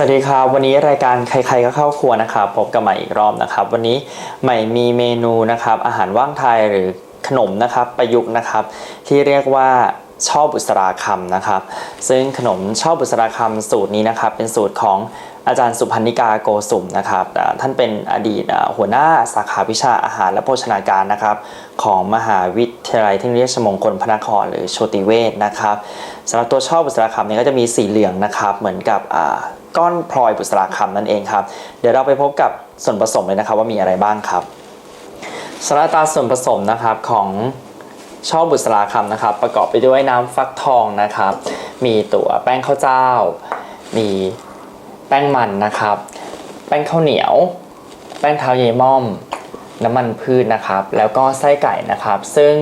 สวัสดีครับ วันนี้รายการใครๆก็เข้าครัวนะครับพบกับใหม่อีกรอบนะครับ วันนี้ใหม่มีเมนูนะครับ อาหารว่างไทยหรือขนมนะครับประยุกต์นะครับ ที่เรียกว่าชอบบุษราคำนะครับ ซึ่งขนมชอบบุษราคำสูตรนี้นะครับ เป็นสูตรของอาจารย์สุพันนิกาโกสุมนะครับ ท่านเป็นอดีตหัวหน้าสาขาวิชาอาหารและโภชนาการนะครับ ของมหาวิทยาลัยเทคโนโลยีชมงคลพระนครหรือโชติเวศนะครับสำหรับตัวชอบบุษราคำเนี่ยก็จะมีสีเหลืองนะครับ เหมือนกับ ก้อนพลอยบุษราคำนั่นเองครับ เดี๋ยวเราไปพบกับส่วนผสมเลยนะครับว่ามีอะไรบ้างครับสำหรับอัตาส่วนผสมนะครับของช่อบุษราคำนะครับ ประกอบไปด้วยน้ำฟักทองนะครับ มีตัวแป้งข้าวเจ้า มีแป้งมันนะครับ แป้งข้าวเหนียว แป้งเท้าเยายม่อม น้ำมันพืชนะครับ แล้วก็ไส้ไก่นะครับ ซึ่ง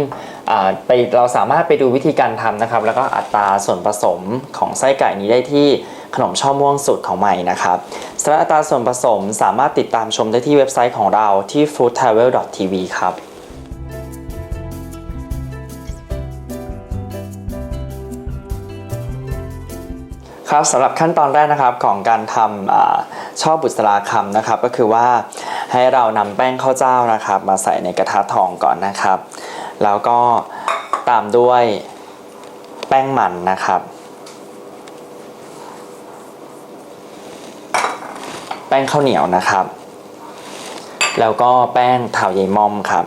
ไปเราสามารถไปดูวิธีการทำนะครับ แล้วก็อัตราส่วนผสมของไส้ไก่นี้ได้ที่ ขนมช่อม่วงสูตรของใหม่นะครับสำหรับอัตราส่วนผสมสามารถติดตามชมได้ที่เว็บไซต์ของเราที่ foodtravel.tv ครับครับสำหรับขั้นตอนแรกนะครับของการทำอช่อบุษราคำนะครับ ก็คือว่าให้เรานำแป้งข้าวเจ้านะครับ มาใส่ในกระทะทองก่อนนะครับ แล้วก็ตามด้วยแป้งมันนะครับ ป้งข้าวเหนียวนะครับ แล้วก็แป้งเถาเยายม่อมครับ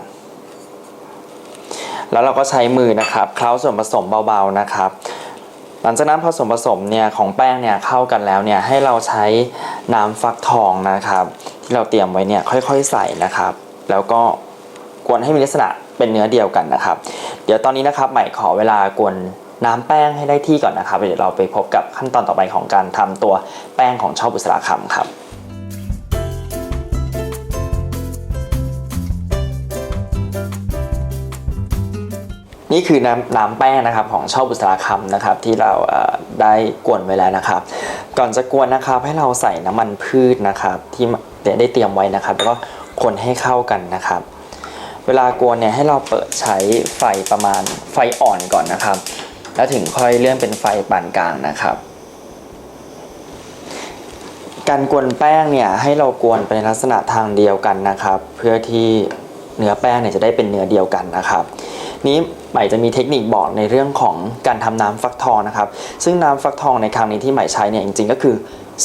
แล้วเราก็ใช้มือนะครับเคล้าส่วนผสมเบาๆนะครับ หลังจากนั้นพอส่วนผสมเนี่ยของแป้งเนี่ยเข้ากันแล้วเนี่ยให้เราใช้น้ำฟักทองนะครับ ที่เราเตรียมไว้เนี่ยค่อยๆใส่นะครับ แล้วก็กวนให้มีลักษณะเป็นเนื้อเดียวกันนะครับ เดี๋ยวตอนนี้นะครับใหม่ขอเวลากวนน้ำแป้งให้ได้ที่ก่อนนะครับ เดี๋ยวเราไปพบกับขั้นตอนต่อไปของการทำตัวแป้งของช่อบุษราคำครับ นี่คือน้ำน้ำแป้งนะครับของช่อบุษราคำนะครับที่เราได้กวนไว้แล้วนะครับ ก่อนจะกวนนะครับให้เราใส่น้ำมันพืชนะครับที่ได้เตรียมไว้นะครับ แล้วก็คนให้เข้ากันนะครับ เวลากวนเนี่ยให้เราเปิดใช้ไฟประมาณไฟอ่อนก่อนนะครับ แล้วถึงค่อยเลื่อนเป็นไฟปานกลางนะครับ การกวนแป้งเนี่ยให้เรากวนไปในลักษณะทางเดียวกันนะครับ เพื่อที่เนื้อแป้งเนี่ยจะได้เป็นเนื้อเดียวกันนะครับ นี้ใหม่จะมีเทคนิคบอกในเรื่องของการทำน้ำฟักทองนะครับ ซึ่งน้ำฟักทองในครั้งนี้ที่ใหม่ใช้เนี่ยจริงๆ ก็คือ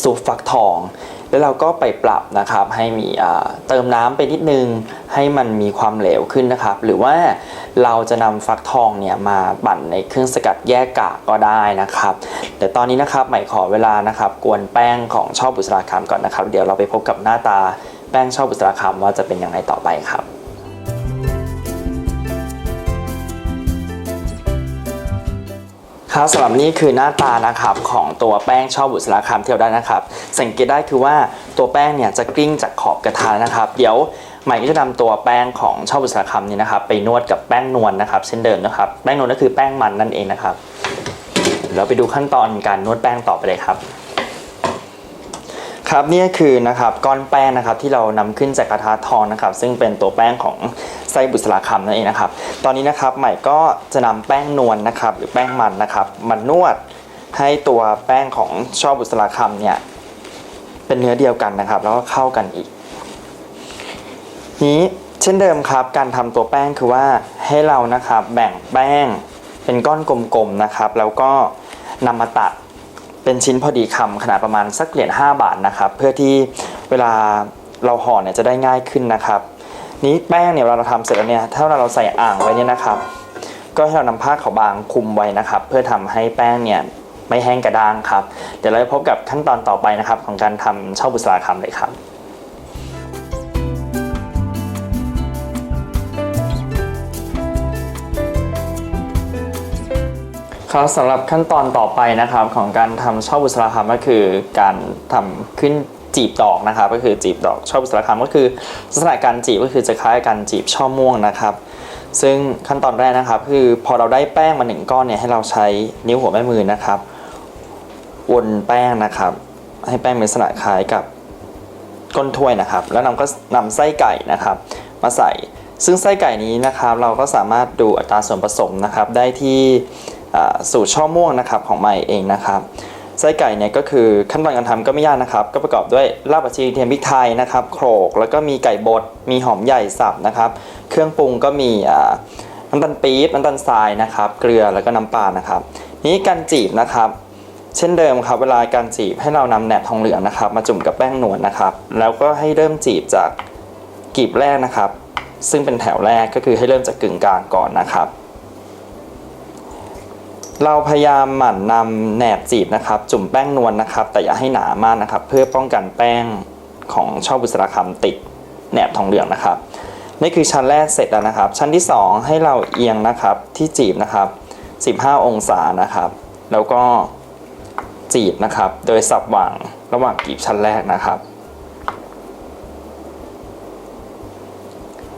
ซุปฟักทอง แล้วเราก็ไปปรับนะครับให้มีเติมน้ำไปนิดนึงให้มันมีความเหลวขึ้นนะครับ หรือว่าเราจะนำฟักทองเนี่ยมาปั่นในเครื่องสกัดแยกกากก็ได้นะครับเดี๋ยวตอนนี้นะครับใหม่ขอเวลานะครับ กวนแป้งของชอบุษราคำก่อนนะครับ เดี๋ยวเราไปพบกับหน้าตาแป้งชอบุษราคำว่าจะเป็นยังไงต่อไปครับ ครับสำหรับนี่คือหน้าตานะครับของตัวแป้งชอบบุษราคำที่เราได้นะครับ สังเกตได้คือว่าตัวแป้งเนี่ยจะกลิ้งจากขอบกระทะนะครับ เดี๋ยวใหม่ก็จะนำตัวแป้งของชอบบุษราคำนี้นะครับ ไปนวดกับแป้งนวลนะครับเช่นเดิมนะครับ แป้งนวลก็คือแป้งมันนั่นเองนะครับเดี๋ยวเราไปดูขั้นตอนการนวดแป้งต่อไปเลยครับ ครับนี่คือนะครับก้อนแป้งนะครับที่เรานำขึ้นจากกระทะทองนะครับ ซึ่งเป็นตัวแป้งของ ไส้บุษราคำนั่นเองนะครับ ตอนนี้นะครับใหม่ก็จะนำแป้งนวลนะครับ หรือแป้งมันนะครับมานวดให้ตัวแป้งของช่อบุษราคำเนี่ยเป็นเนื้อเดียวกันนะครับ แล้วก็เข้ากันอีก นี้เช่นเดิมครับ การทำตัวแป้งคือว่าให้เรานะครับแบ่งแป้งเป็นก้อนกลมๆนะครับ แล้วก็นำมาตัดเป็นชิ้นพอดีคำขนาดประมาณสักเหรียญ5บาทนะครับ เพื่อที่เวลาเราห่อเนี่ยจะได้ง่ายขึ้นนะครับ นี้แป้งเนี่ยเวลาเราทำเสร็จแล้วเนี่ยถ้าเราใส่อ่างไว้เนี่ยนะครับ ก็ให้เรานำผ้าขาวบางคลุมไว้นะครับ เพื่อทำให้แป้งเนี่ยไม่แห้งกระด้างครับ เดี๋ยวเราจะพบกับขั้นตอนต่อไปนะครับ ของการทำช่อบุษราคำเลยครับครับสำหรับขั้นตอนต่อไปนะครับของการทำช่อบุษราคำก็คือการทำขึ้น จีบดอกนะครับก็คือจีบดอกช่อบุษราคำก็คือลักษณะการจีบก็คือจะคล้ายการจีบช่อม่วงนะครับ ซึ่งขั้นตอนแรกนะครับ คือพอเราได้แป้งมาหนึ่งก้อนเนี่ยให้เราใช้นิ้วหัวแม่มือนะครับ วนแป้งนะครับ ให้แป้งมีลักษณะคล้ายกับก้นถ้วยนะครับ แล้วนำก็นำไส้ไก่นะครับ มาใส่ซึ่งไส้ไก่นี้นะครับเราก็สามารถดูอัตราส่วนผสมนะครับ ได้ที่สูตรช่อม่วงนะครับของใหม่เองนะครับ ไส้ไก่เนี่ยก็คือขั้นตอนการทำก็ไม่ยากนะครับ ก็ประกอบด้วยรากผักชีเทียมพริกไทยนะครับโขลกแล้วก็มีไก่บดมีหอมใหญ่สับนะครับ เครื่องปรุงก็มีน้ำตาลปี๊บน้ำตาลทรายนะครับ เกลือแล้วก็น้ำปลานะครับ นี้การจีบนะครับ เช่นเดิมครับเวลาการจีบให้เรานำแหนบทองเหลืองนะครับ มาจุ่มกับแป้งนวลนะครับ แล้วก็ให้เริ่มจีบจากกีบแรกนะครับ ซึ่งเป็นแถวแรกก็คือให้เริ่มจากกึ่งกลางก่อนนะครับ เราพยายามหมั่นนำแหนบจีบนะครับ จุ่มแป้งนวลนะครับ แต่อย่าให้หนามากนะครับ เพื่อป้องกันแป้งของช่อบุษราคำติดแหนบทองเหลืองนะครับนี่คือชั้นแรกเสร็จแล้วนะครับ ชั้นที่ 2 ให้เราเอียงนะครับที่จีบนะครับ 15 องศานะครับ แล้วก็จีบนะครับ โดยสับหว่างระหว่างกีบชั้นแรกนะครับ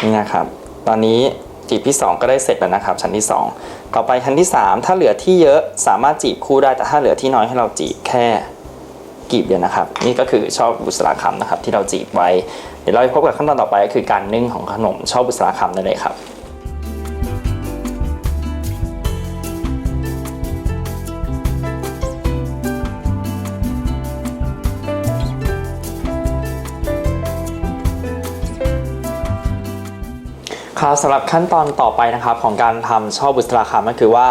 นี่นะครับ ตอนนี้ จีบที่ 2 ก็ได้เสร็จแล้วนะครับ ชั้นที่ 2 ต่อไปชั้นที่ 3 ถ้าเหลือที่เยอะสามารถจีบคู่ได้แต่ถ้าเหลือที่น้อยให้เราจีบแค่กีบเดียวนะครับ นี่ก็คือชอบบุษราคำนะครับที่เราจีบไว้ เดี๋ยวเราไปพบกับขั้นตอนต่อไปก็คือการนึ่งของขนมช่อบุษราคำนั่นเลยครับ ครับสำหรับขั้นตอนต่อไปนะครับของการทำช่อบุษราคำก็คือว่า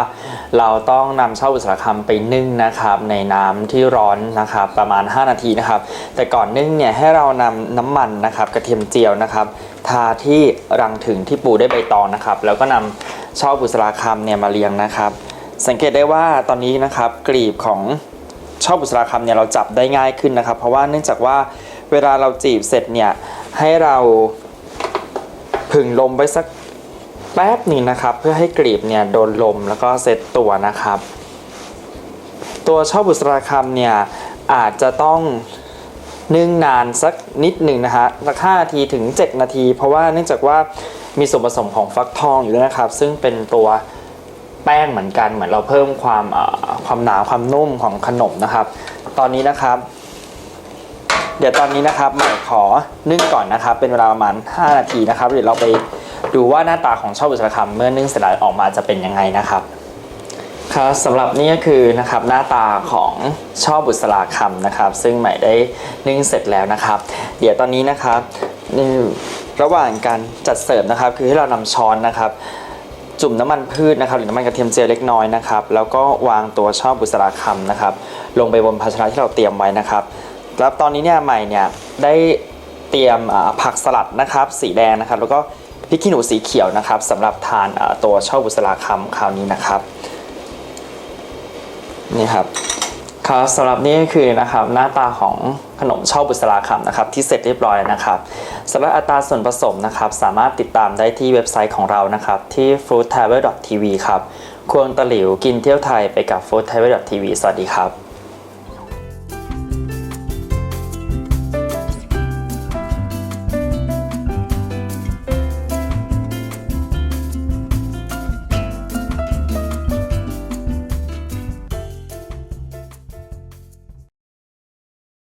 เราต้องนำช่อบุษราคำไปนึ่งนะครับ ในน้ำที่ร้อนนะครับประมาณ 5 นาทีนะครับ แต่ก่อนนึ่งเนี่ยให้เรานำน้ำมันนะครับกระเทียมเจียวนะครับทาที่รังถึงที่ปูได้ใบตองนะครับ แล้วก็นำช่อบุษราคำเนี่ยมาเรียงนะครับ สังเกตได้ว่าตอนนี้นะครับกลีบของช่อบุษราคำเนี่ยเราจับได้ง่ายขึ้นนะครับ เพราะว่าเนื่องจากว่าเวลาเราจีบเสร็จเนี่ยให้เราึงลมไว้สักแป๊บหนึ่งนะครับ เพื่อให้กลีบเนี่ยโดนลมแล้วก็เซตตัวนะครับ ตัวช่อบุษราคำเนี่ยอาจจะต้องนึ่งนานสักนิดหนึ่งนะฮะสักห้านาทีถึง 7 นาที เพราะว่าเนื่องจากว่ามีส่วนผสมของฟักทองอยู่ด้วยนะครับ ซึ่งเป็นตัวแป้งเหมือนกันเหมือนเราเพิ่มความความหนาความนุ่มของขนมนะครับ ตอนนี้นะครับ ดี๋ยวตอนนี้นะครับใหม่ขอนึ่งก่อนนะครับ เป็นเวลาประมาณ 5 นาทีนะครับเดี๋ยวเราไปดูว่าหน้าตาของช่อบุษราคำเมื่อนึ่งเสร็จแล้วออกมาจะเป็นยังไงนะครับครับสำหรับนี่ก็คือนะครับหน้าตาของช่อบุษราคำนะครับ ซึ่งใหม่ได้นึ่งเสร็จแล้วนะครับ เดี๋ยวตอนนี้นะครับระหว่างการจัดเสิร์ฟนะครับ คือให้เรานำช้อนนะครับ จุ่มน้ำมันพืชนะครับหรือน้ำมันกระเทียมเจียวเล็กน้อยนะครับ แล้วก็วางตัวช่อบุษราคำนะครับ ลงไปบนภาชนะที่เราเตรียมไว้นะครับ แล้วตอนนี้เนี่ยใหม่เนี่ยได้เตรียมผักสลัดนะครับสีแดงนะครับ แล้วก็พริกขี้หนูสีเขียวนะครับสำหรับทานตัวช่อบุษราคำคราวนี้นะครับนี่ครับครับสำหรับนี่คือนะครับหน้าตาของขนมช่อบุษราคำนะครับที่เสร็จเรียบร้อยนะครับสำหรับอัตราส่วนผสมนะครับ สามารถติดตามได้ที่เว็บไซต์ของเรานะครับ ที่ foodtravel.tv ครับควงตะหลิวกินเที่ยวไทยไปกับ foodtravel.tv สวัสดีครับ